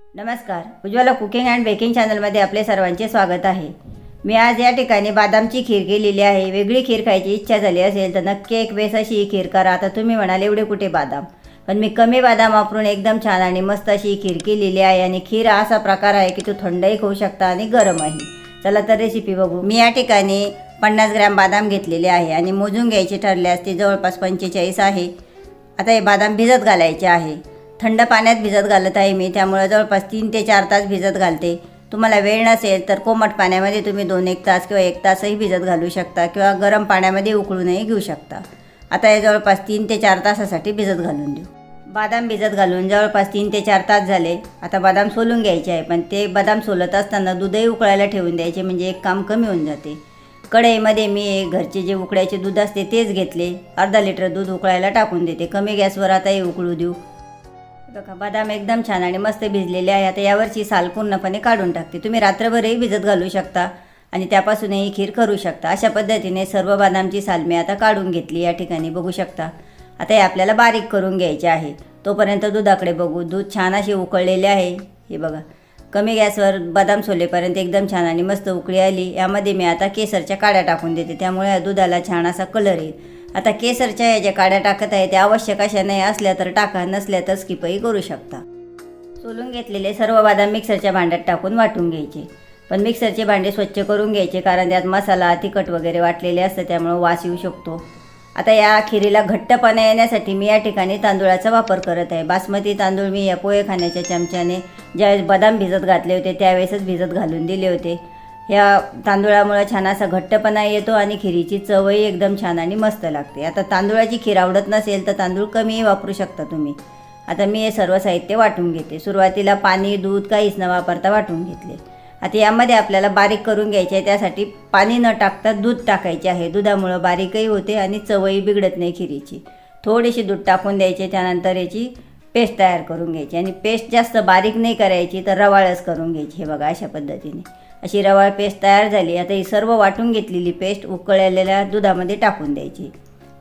नमस्कार. Ujjwala cooking and baking चॅनलमध्ये आपले सर्वांचे स्वागत आहे. मी आज या ठिकाणी बादामची खीर केलेली आहे. वेगळी खीर खायची इच्छा झाली असेल तर नक्की एक वेस अशी ही खीर करा. आता तुम्ही म्हणाल एवढे कुठे बादाम? पण मी कमी बादाम वापरून एकदम छान आणि मस्त अशी खीर केलेली आहे आणि खीर हा असा प्रकार आहे की तो थंडही खाऊ शकता आणि गरमही. चला तर रेसिपी बघू. मी या ठिकाणी पन्नास ग्रॅम बादाम घेतलेले आहे आणि मोजून घ्यायचे ठरल्यास ते जवळपास पंचेचाळीस आहे. आता हे बादाम भिजत घालायचे आहे. थंड पाण्यात भिजत घालत आहे मी. त्यामुळे जवळपास तीन ते चार तास भिजत घालते. तुम्हाला वेळ नसेल तर कोमट पाण्यामध्ये तुम्ही दोन एक तास किंवा एक तासही भिजत घालू शकता किंवा गरम पाण्यामध्ये उकळूनही घेऊ शकता. आता हे जवळपास तीन ते चार तासासाठी भिजत घालून देऊ. बादाम भिजत घालून जवळपास तीन ते चार तास झाले. आता बदाम सोलून घ्यायचे आहे पण ते बदाम सोलत असताना दूधही उकळायला ठेवून द्यायचे म्हणजे एक काम कमी होऊन जाते. कढईमध्ये मी घरचे जे उकळायचे दूध असते तेच घेतले. अर्धा लिटर दूध उकळायला टाकून देते. कमी गॅसवर आता हे उकळू देऊ. बघा बदाम एकदम छान आणि मस्त भिजलेले आहे. आता यावरची साल पूर्णपणे काढून टाकते. तुम्ही रात्रभरही भिजत घालू शकता आणि त्यापासूनही खीर करू शकता. अशा पद्धतीने सर्व बदामची साल मी आता काढून घेतली या ठिकाणी बघू शकता. आता हे आपल्याला बारीक करून घ्यायचे आहे. तोपर्यंत दुधाकडे बघू. दूध छान असे उकळलेले आहे. हे बघा कमी गॅसवर बदाम सोलेपर्यंत एकदम छान आणि मस्त उकळी आली. यामध्ये मी आता केसरच्या काड्या टाकून देते. त्यामुळे या दुधाला छान असा कलर येईल. आता केसरच्या या ज्या काड्या टाकत आहे त्या आवश्यक अशा नाही असल्या तर टाका नसल्या तर स्किपही करू शकता. सोलून घेतलेले सर्व बदाम मिक्सरच्या भांड्यात टाकून वाटून घ्यायचे. पण मिक्सरचे भांडे स्वच्छ करून घ्यायचे कारण त्यात मसाला तिखट वगैरे वाटलेले असतं त्यामुळं वास येऊ शकतो. आता या खिरीला घट्टपणा येण्यासाठी मी या ठिकाणी तांदूळाचा वापर करत आहे. बासमती तांदूळ मी या पोहे खाण्याच्या चमच्याने ज्यावेळेस बदाम भिजत घातले होते त्यावेळेसच भिजत घालून दिले होते. ह्या तांदूळामुळे छान असा घट्टपणा येतो आणि खिरीची चवही एकदम छान आणि मस्त लागते. आता तांदूळाची खीर आवडत नसेल तर तांदूळ कमीही वापरू शकता तुम्ही. आता मी हे सर्व साहित्य वाटून घेते. सुरुवातीला पाणी दूध काहीच न वापरता वाटून घेतले. आता यामध्ये आपल्याला बारीक करून घ्यायचे आहे. त्यासाठी पाणी न टाकता दूध टाकायचे आहे. दुधामुळं बारीकही होते आणि चवही बिघडत नाही खिरीची. थोडीशी दूध टाकून द्यायचे. त्यानंतर याची पेस्ट तयार करून घ्यायची. आणि पेस्ट जास्त बारीक नाही करायची तर रवाळच करून घ्यायची. हे बघा अशा पद्धतीने. अशी रवाळ पेस्ट तयार झाली. आता ही सर्व वाटून घेतलेली पेस्ट उकळलेल्या दुधामध्ये टाकून द्यायची.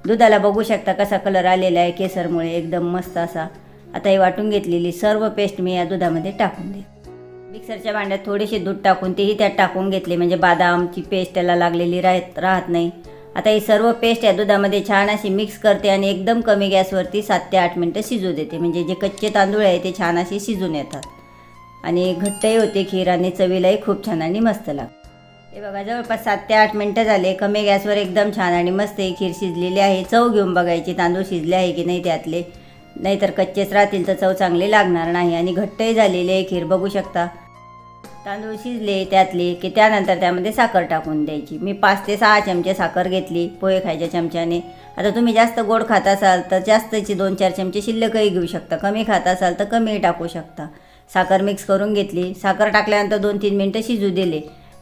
दुधाला बघू शकता कसा कलर आलेला आहे केसरमुळे एकदम मस्त असा. आता ही वाटून घेतलेली सर्व पेस्ट मी या दुधामध्ये टाकून दे मिक्सरच्या भांड्यात थोडेसे दूध टाकून तेही त्यात टाकून घेतले. म्हणजे बादामची पेस्ट त्याला लागलेली राहत राहत नाही. आता ही सर्व पेस्ट या दुधामध्ये छान अशी मिक्स करते आणि एकदम कमी गॅसवरती सात ते आठ मिनटं शिजू देते. म्हणजे जे कच्चे तांदूळ आहे ते छान असे शिजून येतात. आणि घट्टही होते खीर आणि चवीलाही खूप छान आणि मस्त लागते. हे बघा जवळपास सात ते आठ मिनटं झाले. कमी गॅसवर एकदम छान आणि मस्त ही खीर शिजलेली आहे. चव घेऊन बघायची तांदूळ शिजले आहे की नाही त्यातले. नाहीतर कच्चेच राहतील तर चव चांगली लागणार नाही आणि घट्टही झालेली आहे खीर बघू शकता. तांदूळ शिजले त्यातले की त्यानंतर त्यामध्ये साखर टाकून द्यायची. मी पाच ते सहा चमचे साखर घेतली पोहे खायच्या चमच्याने. आता तुम्ही जास्त गोड खात असाल तर जास्तची दोन चार चमचे शिल्लकही घेऊ शकता. कमी खात असाल तर कमीही टाकू शकता. साखर मिक्स करून घेतली. साखर टाकल्यानंतर दोन तीन मिनटं शिजू दिले.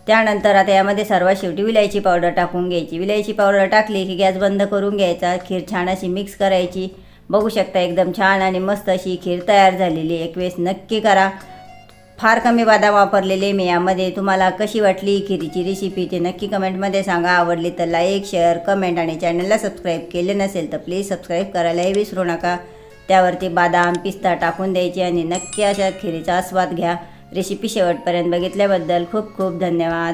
त्यानंतर आता यामध्ये सर्वात शेवटी विलायची पावडर टाकून घ्यायची. विलायची पावडर टाकली की गॅस बंद करून घ्यायचा. खीर छान अशी मिक्स करायची. बघू शकता एकदम छान आणि मस्त अशी खीर तयार झालेली एक वेळेस नक्की करा. फार कमी बादाम वापरलेले मी यामध्ये. तुम्हाला कशी वाटली खिरीची रेसिपी ते नक्की कमेंटमध्ये सांगा. आवडली तर लाईक शेअर कमेंट आणि चॅनलला सबस्क्राईब केले नसेल तर प्लीज सबस्क्राईब करायलाही विसरू नका. त्यावरती बादाम पिस्ता टाकून द्यायची आणि नक्की अशा खिरीचा आस्वाद घ्या. रेसिपी शेवटपर्यंत बघितल्याबद्दल खूप खूप धन्यवाद.